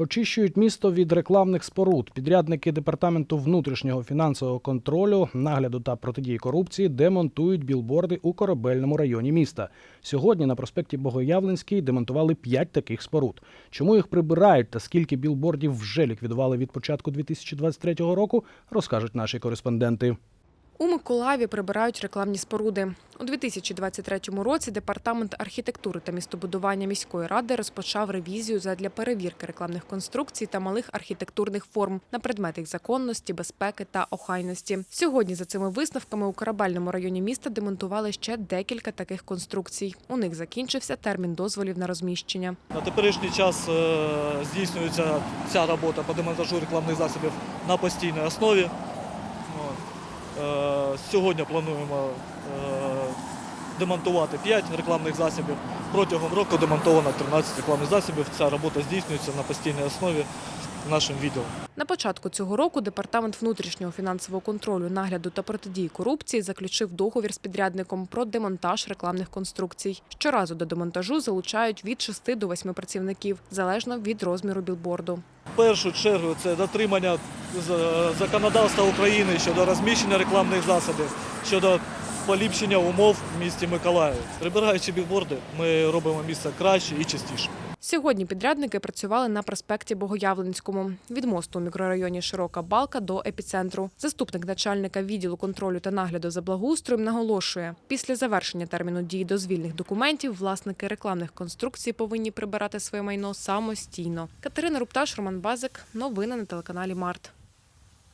Очищують місто від рекламних споруд. Підрядники департаменту внутрішнього фінансового контролю, нагляду та протидії корупції демонтують білборди у корабельному районі міста. Сьогодні на проспекті Богоявленський демонтували п'ять таких споруд. Чому їх прибирають та скільки білбордів вже ліквідували від початку 2023 року, розкажуть наші кореспонденти. У Миколаєві прибирають рекламні споруди. У 2023 році департамент архітектури та містобудування міської ради розпочав ревізію задля перевірки рекламних конструкцій та малих архітектурних форм на предмет їх законності, безпеки та охайності. Сьогодні за цими висновками у корабельному районі міста демонтували ще декілька таких конструкцій. У них закінчився термін дозволів на розміщення. На теперішній час е, здійснюється ця робота по демонтажу рекламних засобів на постійній основі. Е, Сьогодні плануємо е, демонтувати 5 рекламних засобів. Протягом року демонтовано 13 рекламних засобів. Ця робота здійснюється на постійній основі нашим відділом. На початку цього року департамент внутрішнього фінансового контролю, нагляду та протидії корупції заключив договір з підрядником про демонтаж рекламних конструкцій. Щоразу до демонтажу залучають від 6 до 8 працівників, залежно від розміру білборду. Першу чергу це дотримання законодавства України щодо розміщення рекламних засобів, щодо поліпшення умов в місті Миколаїв. Прибираючи бігборди, ми робимо місце краще і чистіше. Сьогодні підрядники працювали на проспекті Богоявленському від мосту у мікрорайоні Широка Балка до епіцентру. Заступник начальника відділу контролю та нагляду за благоустроєм наголошує, після завершення терміну дії дозвільних документів власники рекламних конструкцій повинні прибирати своє майно самостійно. Катерина Рупташ, Роман Базик. Новини на телеканалі Март.